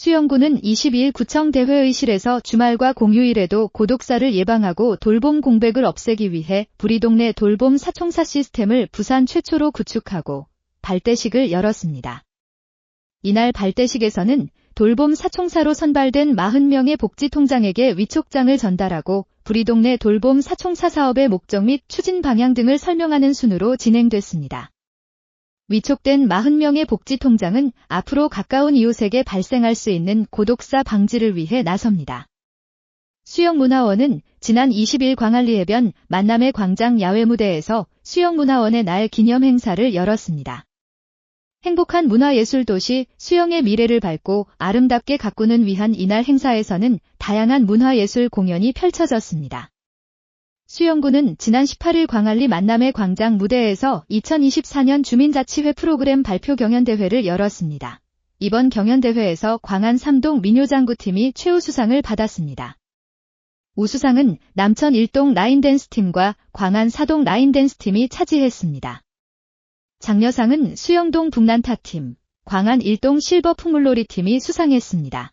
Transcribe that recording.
수영구는 22일 구청 대회의실에서 주말과 공휴일에도 고독사를 예방하고 돌봄 공백을 없애기 위해 부리 동네 돌봄 사총사 시스템을 부산 최초로 구축하고 발대식을 열었습니다. 이날 발대식에서는 돌봄 사총사로 선발된 40명의 복지통장에게 위촉장을 전달하고 부리동네 돌봄 사총사 사업의 목적 및 추진 방향 등을 설명하는 순으로 진행됐습니다. 위촉된 40명의 복지통장은 앞으로 가까운 이웃에게 발생할 수 있는 고독사 방지를 위해 나섭니다. 수영문화원은 지난 20일 광안리 해변 만남의 광장 야외 무대에서 수영문화원의 날 기념 행사를 열었습니다. 행복한 문화예술도시 수영의 미래를 밝고 아름답게 가꾸는 위한 이날 행사에서는 다양한 문화예술 공연이 펼쳐졌습니다. 수영구는 지난 18일 광안리 만남의 광장 무대에서 2024년 주민자치회 프로그램 발표 경연대회를 열었습니다. 이번 경연대회에서 광안 3동 민요장구팀이 최우수상을 받았습니다. 우수상은 남천 1동 라인댄스팀과 광안 4동 라인댄스팀이 차지했습니다. 장려상은 수영동 북난타팀, 광안 1동 실버 풍물놀이팀이 수상했습니다.